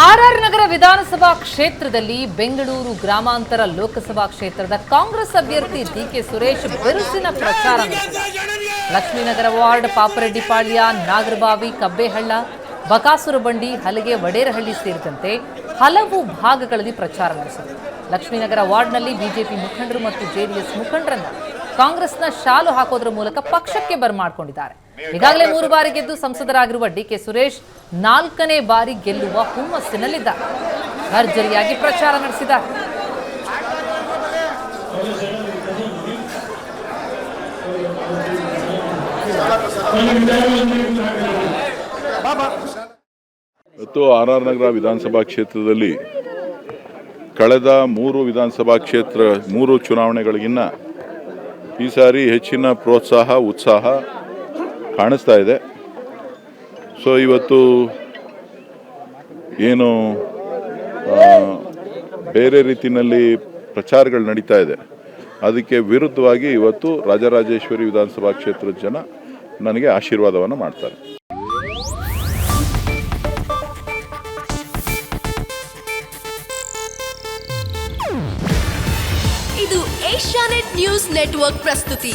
RR ನಗರ ವಿಧಾನಸಭಾ ಕ್ಷೇತ್ರದಲ್ಲಿ ಬೆಂಗಳೂರು ಗ್ರಾಮಾಂತರ ಲೋಕಸಭಾ ಕ್ಷೇತ್ರದ ಕಾಂಗ್ರೆಸ್ ಅಭ್ಯರ್ಥಿ ಡಿಕೆ ಸುರೇಶ್ ಬಿರುಸಿನ ಪ್ರಚಾರ ಲಕ್ಷ್ಮೀನಗರ ವಾರ್ಡ್ ಪಾಪರೆಡ್ಡಿಪಾಳ್ಯ ನಾಗರಬಾವಿ, ಕಬ್ಬೇಹಳ್ಳ, ಬಕಾಸುರ ಬಂಡಿ, ಹಲಗೆ, ವಡೇರಹಳ್ಳಿ ಸೇರಿದಂತೆ ಹಲವು ಭಾಗಗಳಲ್ಲಿ ಪ್ರಚಾರ ನಡೆಸಿದರು. ಲಕ್ಷ್ಮೀನಗರ ವಾರ್ಡ್ನಲ್ಲಿ ಬಿಜೆಪಿ ಮುಖಂಡರು ಮತ್ತು ಜೆಡಿಎಸ್ ಮುಖಂಡರನ್ನು ಕಾಂಗ್ರೆಸ್ನ ಶಾಲು ಹಾಕೋದ್ರ ಮೂಲಕ ಪಕ್ಷಕ್ಕೆ ಬರಮಾಡಿಕೊಂಡಿದ್ದಾರೆ. ಈಗಾಗಲೇ ಮೂರು ಬಾರಿ ಗೆದ್ದು ಸಂಸದರಾಗಿರುವ ಡಿಕೆ ಸುರೇಶ್ ನಾಲ್ಕನೇ ಬಾರಿ ಗೆಲ್ಲುವ ಹುಮ್ಮಸ್ಸಿನಲ್ಲಿದ್ದಾರೆ. ಭರ್ಜರಿಯಾಗಿ ಪ್ರಚಾರ ನಡೆಸಿದ್ದಾರೆ. ಇವತ್ತು ಆರ್ ಆರ್ ನಗರ ವಿಧಾನಸಭಾ ಕ್ಷೇತ್ರದಲ್ಲಿ ಕಳೆದ ಮೂರು ವಿಧಾನಸಭಾ ಕ್ಷೇತ್ರ, ಮೂರು ಚುನಾವಣೆಗಳಿಗಿನ್ನ ಈ ಸಾರಿ ಹೆಚ್ಚಿನ ಪ್ರೋತ್ಸಾಹ, ಉತ್ಸಾಹ ಕಾಣಿಸ್ತಾ ಇದೆ. ಸೊ ಇವತ್ತು ಏನು ಬೇರೆ ರೀತಿಯಲ್ಲಿ ಪ್ರಚಾರಗಳು ನಡೀತಾ ಇದೆ. ಅದಕ್ಕೆ ವಿರುದ್ಧವಾಗಿ ಇವತ್ತು ರಾಜರಾಜೇಶ್ವರಿ ವಿಧಾನಸಭಾ ಕ್ಷೇತ್ರದ ಜನ ನನಗೆ ಆಶೀರ್ವಾದವನ್ನು ಮಾಡ್ತಾರೆ. ಇದು ಏಷ್ಯಾನೆಟ್ ನ್ಯೂಸ್ ನೆಟ್ವರ್ಕ್ ಪ್ರಸ್ತುತಿ.